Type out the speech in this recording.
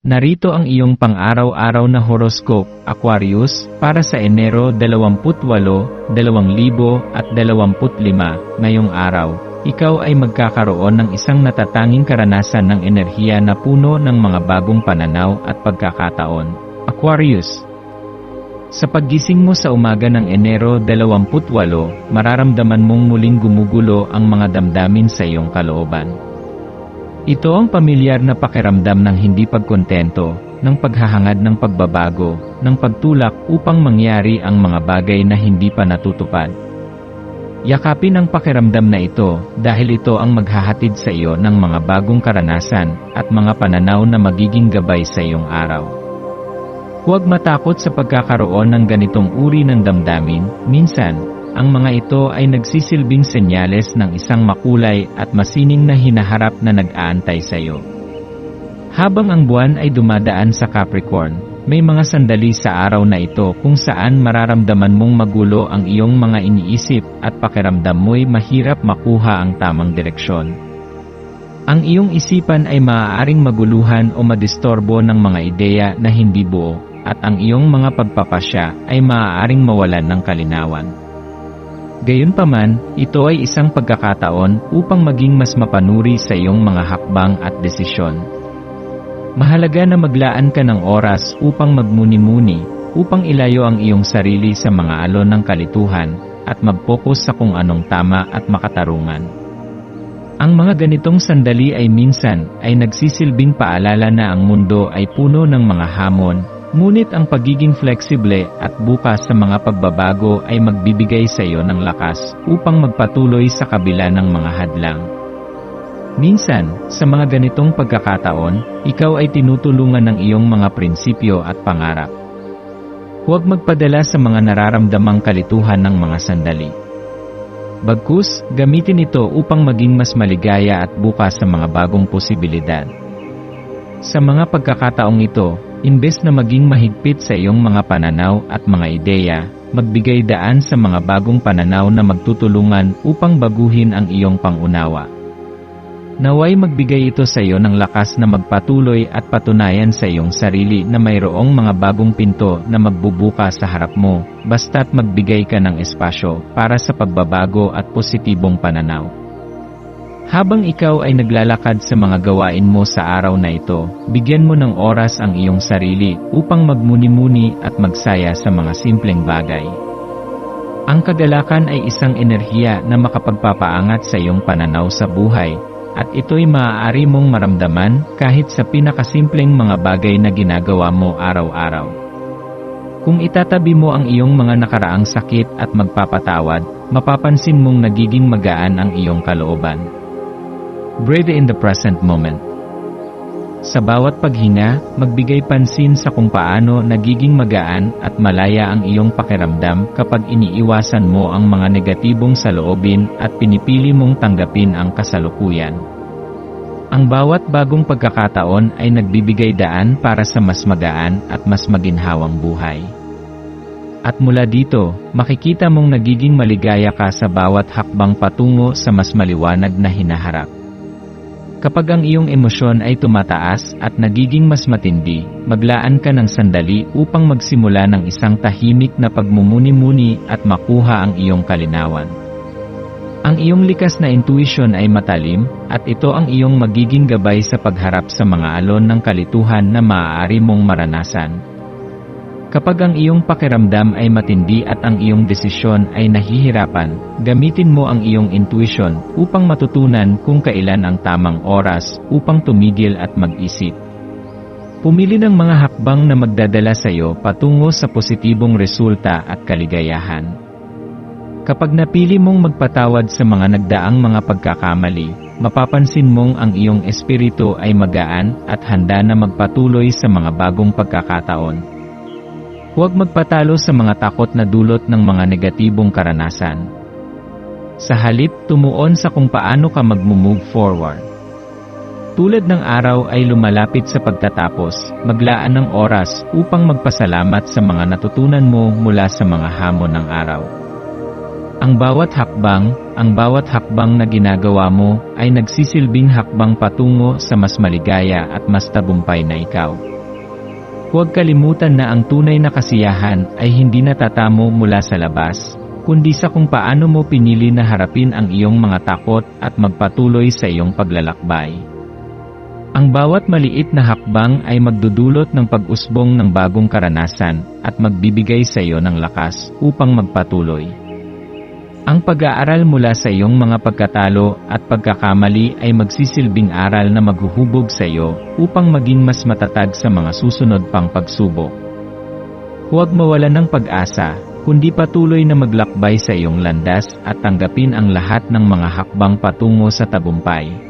Narito ang iyong pang-araw-araw na horoscope, Aquarius, para sa Enero 28, 2025. Ngayong araw, ikaw ay magkakaroon ng isang natatanging karanasan ng enerhiya na puno ng mga bagong pananaw at pagkakataon. Aquarius, sa paggising mo sa umaga ng Enero 28, mararamdaman mong muling gumugulo ang mga damdamin sa iyong kalooban. Ito ang pamilyar na pakiramdam ng hindi pagkontento, ng paghahangad ng pagbabago, ng pagtulak upang mangyari ang mga bagay na hindi pa natutupad. Yakapin ang pakiramdam na ito dahil ito ang maghahatid sa iyo ng mga bagong karanasan at mga pananaw na magiging gabay sa iyong araw. Huwag matakot sa pagkakaroon ng ganitong uri ng damdamin, minsan, ang mga ito ay nagsisilbing senyales ng isang makulay at masining na hinaharap na nag-aantay sa iyo. Habang ang buwan ay dumadaan sa Capricorn, may mga sandali sa araw na ito kung saan mararamdaman mong magulo ang iyong mga iniisip at pakiramdam mo'y mahirap makuha ang tamang direksyon. Ang iyong isipan ay maaaring maguluhan o madistorbo ng mga ideya na hindi buo, at ang iyong mga pagpapasya ay maaaring mawalan ng kalinawan. Gayunpaman, ito ay isang pagkakataon upang maging mas mapanuri sa iyong mga hakbang at desisyon. Mahalaga na maglaan ka ng oras upang magmuni-muni, upang ilayo ang iyong sarili sa mga alon ng kalituhan, at mag-focus sa kung anong tama at makatarungan. Ang mga ganitong sandali ay minsan ay nagsisilbing paalala na ang mundo ay puno ng mga hamon, Ngunit ang pagiging flexible at bukas sa mga pagbabago ay magbibigay sa iyo ng lakas upang magpatuloy sa kabila ng mga hadlang. Minsan, sa mga ganitong pagkakataon, ikaw ay tinutulungan ng iyong mga prinsipyo at pangarap. Huwag magpadala sa mga nararamdamang kalituhan ng mga sandali. Bagkus, gamitin ito upang maging mas maligaya at bukas sa mga bagong posibilidad. Sa mga pagkakataong ito, Imbes na maging mahigpit sa iyong mga pananaw at mga ideya, magbigay daan sa mga bagong pananaw na magtutulungan upang baguhin ang iyong pangunawa. Naway magbigay ito sa iyo ng lakas na magpatuloy at patunayan sa iyong sarili na mayroong mga bagong pinto na magbubuka sa harap mo, basta't magbigay ka ng espasyo para sa pagbabago at positibong pananaw. Habang ikaw ay naglalakad sa mga gawain mo sa araw na ito, bigyan mo ng oras ang iyong sarili upang magmuni-muni at magsaya sa mga simpleng bagay. Ang kagalakan ay isang enerhiya na makapagpapaangat sa iyong pananaw sa buhay, at ito'y maaari mong maramdaman kahit sa pinakasimpleng mga bagay na ginagawa mo araw-araw. Kung itatabi mo ang iyong mga nakaraang sakit at magpapatawad, mapapansin mong nagiging magaan ang iyong kalooban. Breathe in the present moment. Sa bawat paghinga, magbigay pansin sa kung paano nagiging magaan at malaya ang iyong pakiramdam kapag iniiwasan mo ang mga negatibong saloobin at pinipili mong tanggapin ang kasalukuyan. Ang bawat bagong pagkakataon ay nagbibigay daan para sa mas magaan at mas maginhawang buhay. At mula dito, makikita mong nagiging maligaya ka sa bawat hakbang patungo sa mas maliwanag na hinaharap. Kapag ang iyong emosyon ay tumataas at nagiging mas matindi, maglaan ka ng sandali upang magsimula ng isang tahimik na pagmumuni-muni at makuha ang iyong kalinawan. Ang iyong likas na intuition ay matalim, at ito ang iyong magiging gabay sa pagharap sa mga alon ng kalituhan na maaari mong maranasan. Kapag ang iyong pakiramdam ay matindi at ang iyong desisyon ay nahihirapan, gamitin mo ang iyong intuition upang matutunan kung kailan ang tamang oras upang tumigil at mag-isip. Pumili ng mga hakbang na magdadala sa iyo patungo sa positibong resulta at kaligayahan. Kapag napili mong magpatawad sa mga nagdaang mga pagkakamali, mapapansin mong ang iyong espiritu ay magaan at handa na magpatuloy sa mga bagong pagkakataon. Huwag magpatalo sa mga takot na dulot ng mga negatibong karanasan. Sa halip, tumuon sa kung paano ka mag-move forward. Tulad ng araw ay lumalapit sa pagtatapos, maglaan ng oras upang magpasalamat sa mga natutunan mo mula sa mga hamon ng araw. Ang bawat hakbang, ang bawat hakbang na ginagawa mo ay nagsisilbing hakbang patungo sa mas maligaya at mas tagumpay na ikaw. Huwag kalimutan na ang tunay na kasiyahan ay hindi natatamo mula sa labas, kundi sa kung paano mo pinili na harapin ang iyong mga takot at magpatuloy sa iyong paglalakbay. Ang bawat maliit na hakbang ay magdudulot ng pag-usbong ng bagong karanasan at magbibigay sa iyo ng lakas upang magpatuloy. Ang pag-aaral mula sa iyong mga pagkatalo at pagkakamali ay magsisilbing aral na maghuhubog sa iyo upang maging mas matatag sa mga susunod pang pagsubok. Huwag mawalan ng pag-asa, kundi patuloy na maglakbay sa iyong landas at tanggapin ang lahat ng mga hakbang patungo sa tagumpay.